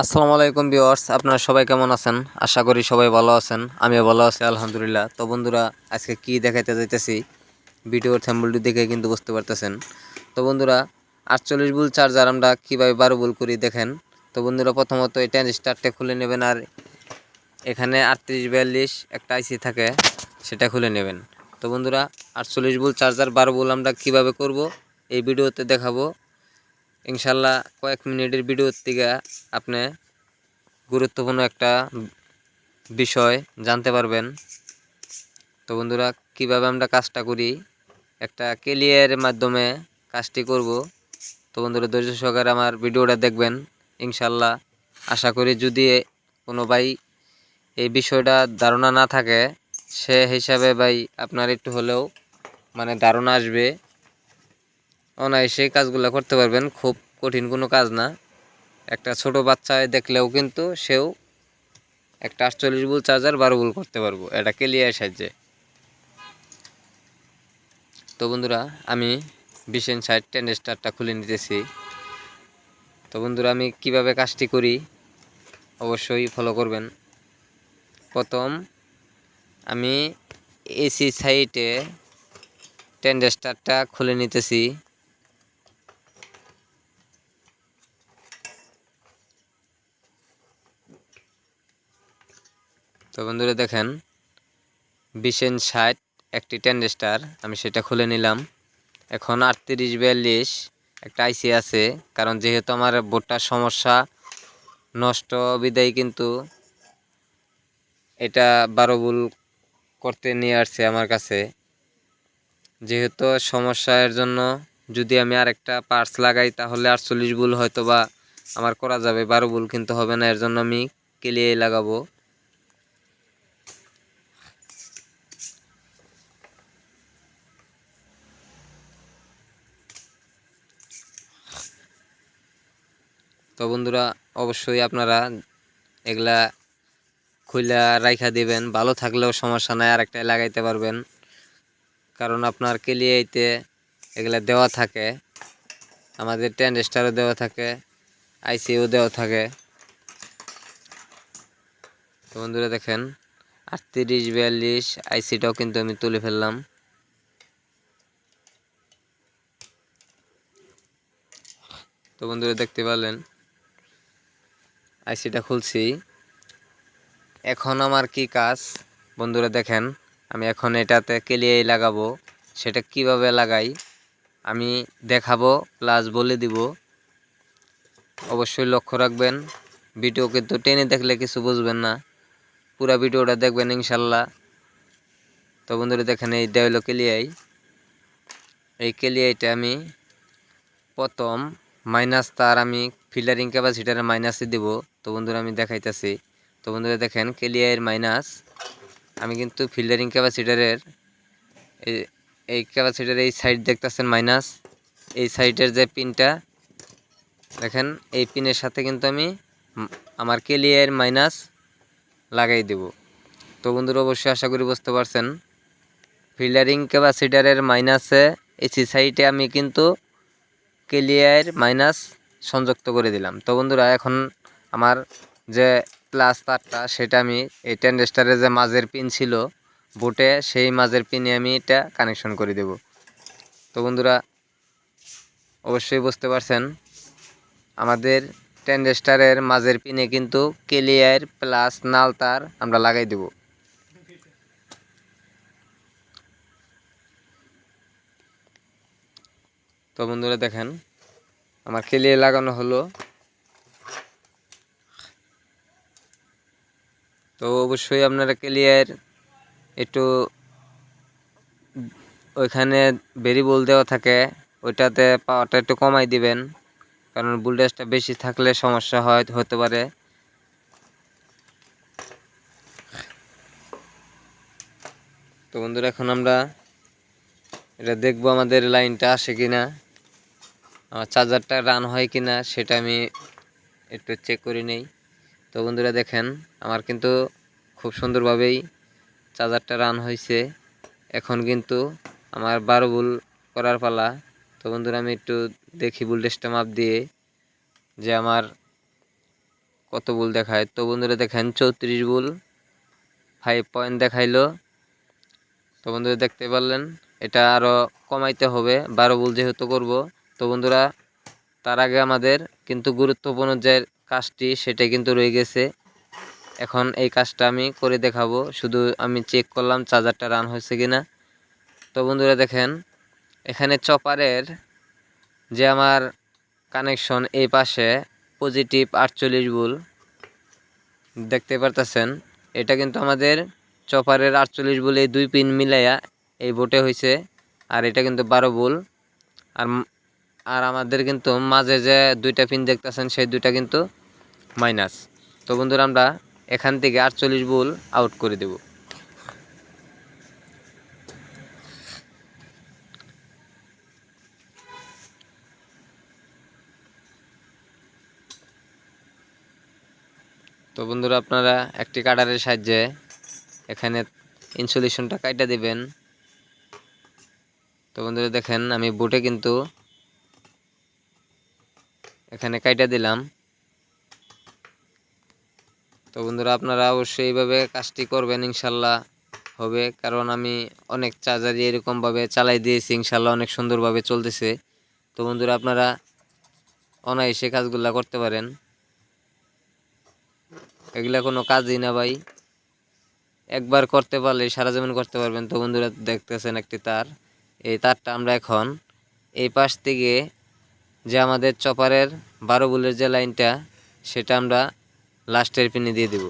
আসসালামু আলাইকুম ভিউয়ার্স, আপনারা সবাই কেমন আছেন? আশা করি সবাই ভালো আছেন, আমিও ভালো আছি, আলহামদুলিল্লাহ। তো বন্ধুরা, আজকে কি দেখাইতে যাইতেছি, ভিডিওর থ্যাম্বলটি দেখে কিন্তু বুঝতে পারতেছেন। তো বন্ধুরা, আটচল্লিশ বুল চার্জার আমরা কীভাবে বারো বুল করি দেখেন। তো বন্ধুরা, প্রথমত এই স্টারটা খুলে নেবেন আর এখানে আটত্রিশ বিয়াল্লিশ একটা আইসি থাকে, সেটা খুলে নেবেন। তো বন্ধুরা, আটচল্লিশ বুল চার্জার বারো বুল আমরা কীভাবে করব, এই ভিডিওতে দেখাবো। ইনশাল্লাহ কয়েক মিনিটের ভিডিওর থেকে আপনি গুরুত্বপূর্ণ একটা বিষয় জানতে পারবেন। তো বন্ধুরা, কীভাবে আমরা কাজটা করি, একটা ক্লিয়ারের মাধ্যমে কাজটি করব, তো বন্ধুরা, ধৈর্য সহকারে আমার ভিডিওটা দেখবেন, ইনশাল্লাহ। আশা করি যদি কোনো ভাই এই বিষয়টা ধারণা না থাকে, সে হিসাবে ভাই আপনার একটু হলেও মানে ধারণা আসবে। অনায়াসে কাজগুলো করতে পারবেন, খুব কঠিন কোনো কাজ না। একটা ছোট বাচ্চায় দেখলেও কিন্তু সেও একটা আটচল্লিশ বুল চার্জার বারো বুল করতে পারব, এটা ক্লিয়ার সাহায্যে। তো বন্ধুরা, আমি বিশেন সাইড টেন স্টারটা খুলে নিতেছি। তো বন্ধুরা, আমি কীভাবে কাজটি করি অবশ্যই ফলো করবেন। প্রথম, আমি এসি সাইটে টেন স্টারটা খুলে নিতেছি। তো বন্ধুরা দেখেন বিশেন ষাট, একটি টেন্ডেস্টার আমি সেটা খুলে নিলাম। এখন আটত্রিশ বিয়াল্লিশ, একটা আইসি আছে, কারণ যেহেতু আমার বোটটার সমস্যা, নষ্ট বিদায় কিন্তু এটা বারো বুল করতে নিয়ে আসছে আমার কাছে। যেহেতু সমস্যার জন্য যদি আমি আরেকটা পার্টস লাগাই, তাহলে আটচল্লিশ বুল হয়তো বা আমার করা যাবে, বারো বুল কিন্তু হবে না, এর জন্য আমি কেলিয়ে লাগাবো। তো বন্ধুরা, অবশ্যই আপনারা এগুলা খুইলা রাইখা দিবেন। ভালো থাকলেও সমস্যা নাই আরেকটাই লাগাইতে পারবেন। কারণ আপনার কেলিয়াইতে এগুলা দেওয়া থাকে। আমাদের টেন স্টারও দেওয়া থাকে আইসিও দেওয়া থাকে। তো বন্ধুরা দেখেন, আটত্রিশ, বিয়াল্লিশ, আইসিটাও কিন্তু আমি তুলে ফেললাম। তো বন্ধুরা দেখতে পারলেন আইসিটা খুলছি। এখন আমার কি কাজ? বন্ধুরা দেখেন, আমি এখন এটাতে কেলিয়াই লাগাবো। সেটা কীভাবে লাগাই? আমি দেখাবো প্লাস বলে দিব। অবশ্যই লক্ষ্য রাখবেন ভিডিও কিন্তু টেনে দেখলে কিছু বুঝবেন না। পুরা ভিডিওটা দেখবেন ইনশাল্লাহ। তো বন্ধুরা দেখেন, এই দেওয়ালো কেলিয়াই। এই কেলিয়াইটা আমি প্রথম মাইনাস তার আমি ফিল্টারিং ক্যাপাসিটারে মাইনাসে দিব। তো বন্ধুরা আমি দেখাইতেছি। তো বন্ধুরা দেখেন কেলিয়ার মাইনাস আমি কিন্তু ফিল্টারিং ক্যাপাসিটারের এই ক্যাপাসিটার এই সাইড দেখতেছেন মাইনাস এই সাইডের যে পিনটা দেখেন, এই পিনের সাথে কিন্তু আমি আমার কেলিয়ার মাইনাস লাগাই দেব। তো বন্ধুরা অবশ্যই আশা করি বুঝতে পারছেন। ফিল্টারিং ক্যাপাসিটারের মাইনাসে এসি সাইডে আমি কিন্তু ক্লিয়ার মাইনাস সংযুক্ত করে দিলাম। তো বন্ধুরা, এখন আমার যে প্লাস তারটা সেটা আমি এই টেন্ডেস্টারের যে মাঝের পিন ছিল বুটে সেই মাঝের পিনে আমি এটা কানেকশন করে দেব। তো বন্ধুরা, অবশ্যই বুঝতে পারছেন, আমাদের টেন্ডেস্টারের মাঝের পিনে কিন্তু ক্লিয়ার প্লাস নাল তার আমরা লাগাই দেব। তো বন্ধুরা দেখেন, আমার খেলিয়ে লাগানো হলো। তো অবশ্যই আপনারা ক্লিয়ার একটু ওইখানে বেরি বল দেওয়া থাকে, ওইটাতে পাওয়ারটা একটু কমাই দিবেন, কারণ বুলডেসটা বেশি থাকলে সমস্যা হয়, হতে পারে। তো বন্ধুরা, এখন আমরা এটা দেখব আমাদের লাইনটা আসে কিনা, আমার চার্জারটা রান হয় কি না সেটা আমি একটু চেক করে নেই। তো বন্ধুরা দেখেন, আমার কিন্তু খুব সুন্দরভাবেই চার্জারটা রান হয়েছে। এখন কিন্তু আমার বারো বুল করার পালা। তো বন্ধুরা আমি একটু দেখি বুলটেসটা মাপ দিয়ে যে আমার কত বুল দেখায়। তো বন্ধুরা দেখেন, চৌত্রিশ বুল ফাইভ পয়েন্ট দেখাইলো। তো বন্ধুরা দেখতে পারলেন, এটা আরও কমাইতে হবে। বারো বুল যেহেতু করব, তো বন্ধুরা তার আগে আমাদের কিন্তু গুরুত্বপূর্ণ যে কাজটি সেটা কিন্তু রয়ে গেছে। এখন এই কাজটা আমি করে দেখাবো, শুধু আমি চেক করলাম চার্জারটা রান হয়েছে কিনা। তো বন্ধুরা দেখেন, এখানে চপারের যে আমার কানেকশন এই পাশে পজিটিভ আটচল্লিশ বুল দেখতে পারতেছেন? এটা কিন্তু আমাদের চপারের আটচল্লিশ বুল এই দুই পিন মিলাইয়া এই বোটে হয়েছে, আর এটা কিন্তু বারো বুল আর আর আমাদের কিন্তু মাঝে যে দুইটা পিন দেখতেছেন, সেই দুইটা কিন্তু মাইনাস। তো বন্ধুরা, আমরা এখান থেকে আটচল্লিশ বুল আউট করে দেব। তো বন্ধুরা, আপনারা একটি কাটারের সাহায্যে এখানে ইনসুলেশনটা কাইটা দিবেন। তো বন্ধুরা, দেখেন, আমি বুটে কিন্তু এখানে কাইটা দিলাম। তো বন্ধুরা, আপনারা অবশ্যই এইভাবে কাজটি করবেন, ইনশাল্লাহ হবে। কারণ আমি অনেক চার্জারই এরকমভাবে চালাই দিয়েছি, ইনশাল্লাহ অনেক সুন্দরভাবে চলতেছে। তো বন্ধুরা, আপনারা অনায়াসে কাজগুলা করতে পারেন। এগুলা কোনো কাজই না ভাই। একবার করতে পারলে সারা জীবন করতে পারবেন। তো বন্ধুরা, দেখতেছেন একটি তার। এই তারটা আমরা এখন এই পাশ থেকে যে আমাদের চপারের বারো বুলের যে লাইনটা, সেটা আমরা লাস্টের পিনে দিয়ে দেব।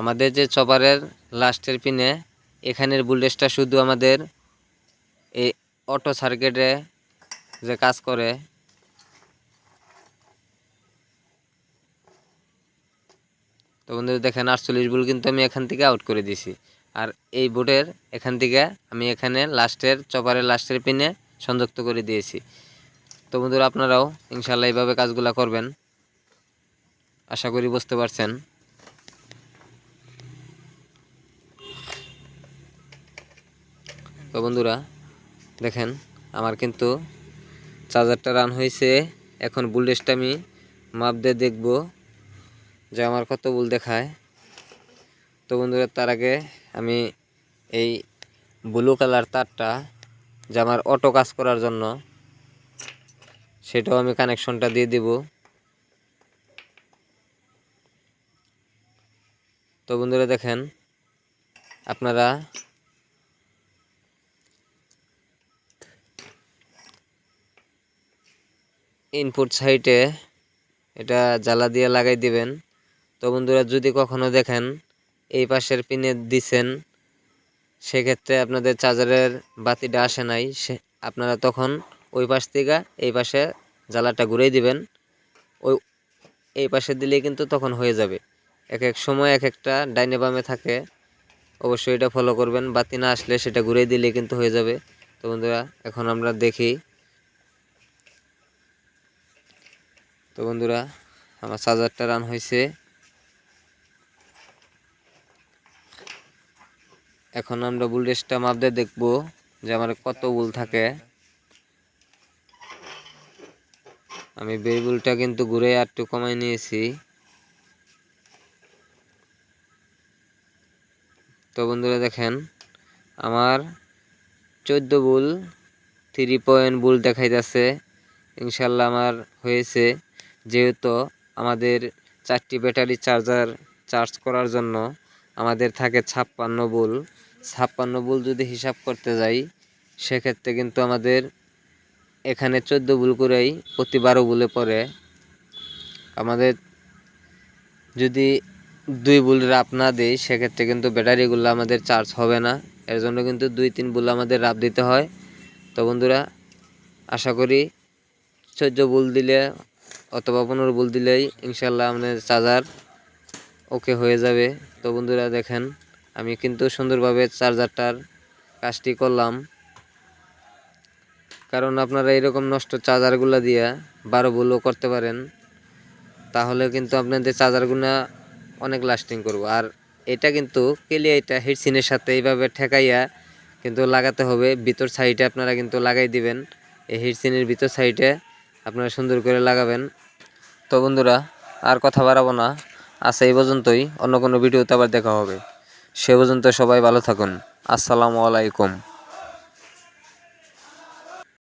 আমাদের যে চপারের লাস্টের পিনে এখানের বুলেটটা শুধু আমাদের এই অটো সার্কিটে যে কাজ করে, তো বন্ধুরা দেখেন আটচল্লিশ বুল কিন্তু আমি এখান থেকে আউট করে দিছি আর এই বোটের এখান থেকে আমি এখানে লাস্টের চপারের লাস্টের পিনে সংযুক্ত করে দিয়েছি। তো বন্ধুরা আপনারাও ইনশাল্লাহ এইভাবে কাজগুলো করবেন। আশা করি বুঝতে পারছেন। তো বন্ধুরা, দেখেন, আমার কিন্তু চার্জারটা রান হয়েছে। এখন বুলডেসটা আমি মাপ দিয়ে দেখব যে আমার কত বুল দেখায়। তো বন্ধুরা, তার আগে আমি এই ব্লু কালার তারটা যে আমার অটো কাজ করার জন্য, সেটাও আমি কানেকশনটা দিয়ে দিব। তো বন্ধুরা দেখেন, আপনারা ইনপুট সাইটে এটা জ্বালা দিয়ে লাগাই দিবেন। তো বন্ধুরা যদি কখনো দেখেন, এই পাশের পিনে দিছেন, সেক্ষেত্রে আপনাদের চার্জারের বাতিটা আসে নাই। সে, আপনারা তখন ওই পাশ থেকে এই পাশে জ্বালাটা ঘুরেই দিবেন। ওই, এই পাশে দিলেই কিন্তু তখন হয়ে যাবে। এক এক সময় এক একটা ডাইনে বামে থাকে। অবশ্যই এটা ফলো করবেন। বাতি না আসলে সেটা ঘুরে দিলে কিন্তু হয়ে যাবে। তো বন্ধুরা, এখন আমরা দেখি। তো বন্ধুরা, আমার চার্জারটা রান হয়েছে। এখন আমরা বুলডেসটা মাপ দিয়ে দেখব যে আমার কত বুল থাকে। আমি বেরবুলটা কিন্তু ঘুরে আর একটু কমাই নিয়েছি। তো বন্ধুরা দেখেন, আমার চোদ্দ বুল থ্রি পয়েন্ট বুল দেখাইতেছে। ইনশাল্লাহ আমার হয়েছে। যেহেতু আমাদের চারটি ব্যাটারি চার্জার চার্জ করার জন্য আমাদের থাকে ছাপ্পান্ন বুল। ছাপ্পান্ন বুল যদি হিসাব করতে যাই, সেক্ষেত্রে কিন্তু আমাদের এখানে চোদ্দ বুল করেই প্রতি বারো বুলে পড়ে। আমাদের যদি দুই বুল রাপ না দিই, সেক্ষেত্রে কিন্তু ব্যাটারিগুলো আমাদের চার্জ হবে না। এর জন্য কিন্তু দুই, তিন বুল আমাদের রাপ দিতে হয়। তো বন্ধুরা, আশা করি চোদ্দ বুল দিলে অথবা পনেরো বুল দিলেই ইনশাল্লাহ আমাদের চার্জার ওকে হয়ে যাবে। তো বন্ধুরা, দেখেন, আমি কিন্তু সুন্দরভাবে চার্জারটার কাজটি করলাম। কারণ আপনারা এরকম নষ্ট চার্জারগুলো দিয়ে বারো বুলও করতে পারেন। তাহলে কিন্তু আপনাদের চার্জারগুলো অনেক লাস্টিং করব। আর এটা কিন্তু কেলিয়া এটা হিটসিনের সাথে এইভাবে ঠেকাইয়া কিন্তু লাগাতে হবে। ভিতর সাইডে আপনারা কিন্তু লাগাই দিবেন। এই হিটসিনের ভিতর সাইডে আপনারা সুন্দর করে লাগাবেন। তো বন্ধুরা, আর কথা বাড়াবো না। আচ্ছা এই পর্যন্তই। অন্য কোনো ভিডিওতে আবার দেখা হবে। সে পর্যন্ত সবাই ভালো থাকুন। আসসালামু আলাইকুম।